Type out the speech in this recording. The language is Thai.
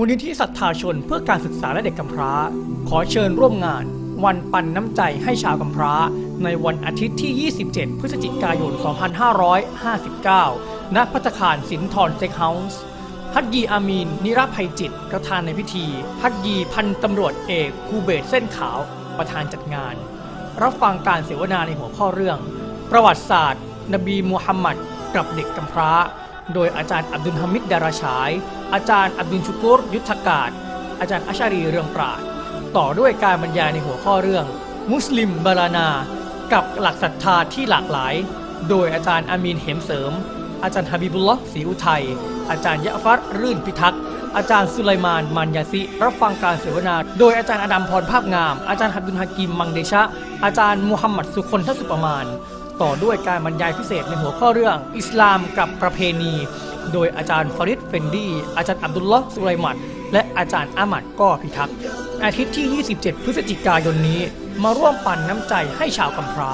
มูลนิธิศรัทธาชนเพื่อการศึกษาและเด็กกำพร้า ขอเชิญร่วมงาน วันปันน้ำใจให้ชาวกำพร้า ในวันอาทิตย์ที่ 27 พฤศจิกายน 2559 ณ พัตตาคารสินทรเซ็กเฮาส์ฮัตยีอามีน นิรภัยจิต ประธานในพิธี ฮัตยีพันตำรวจเอกภูเบศเส้นขาว ประธานจัดงาน รับฟังการเสวนาในหัวข้อเรื่อง ประวัติศาสตร์ นบีมูฮัมหมัดกับเด็กกำพร้า โดยอาจารย์อับดุลฮามิดดาราชาย อาจารย์อับดุลชุกุรยุทธกาศ อาจารย์อัชารีเรืองปราด ต่อด้วยการบรรยายในหัวข้อเรื่อง มุสลิมบาลานา กับหลักศรัทธาที่หลากหลาย โดยอาจารย์อามีนเหมเสริม อาจารย์ฮาบิบุลลอฮ์ศรีอุทัย อาจารย์ยะฟัดรื่นพิทักษ์อาจารย์สุไลมานมันยาซิรับฟังการเสวนา โดยอาจารย์อดัมพรภาพงาม อาจารย์ฮับดุลฮากิมมังเดชะ อาจารย์มูฮัมหมัดสุคนทสุปมาน ต่อด้วยการบรรยายพิเศษในหัวข้อเรื่องอิสลามกับประเพณี โดยอาจารย์ฟาริดเฟนดีอาจารย์อับดุลลอฮ์สุไลมัดและอาจารย์อามัดก้อพิทักษ์อาทิตย์ที่ 27 พฤศจิกายนนี้ มาร่วมปั่นน้ำใจให้ชาวกัมพร้า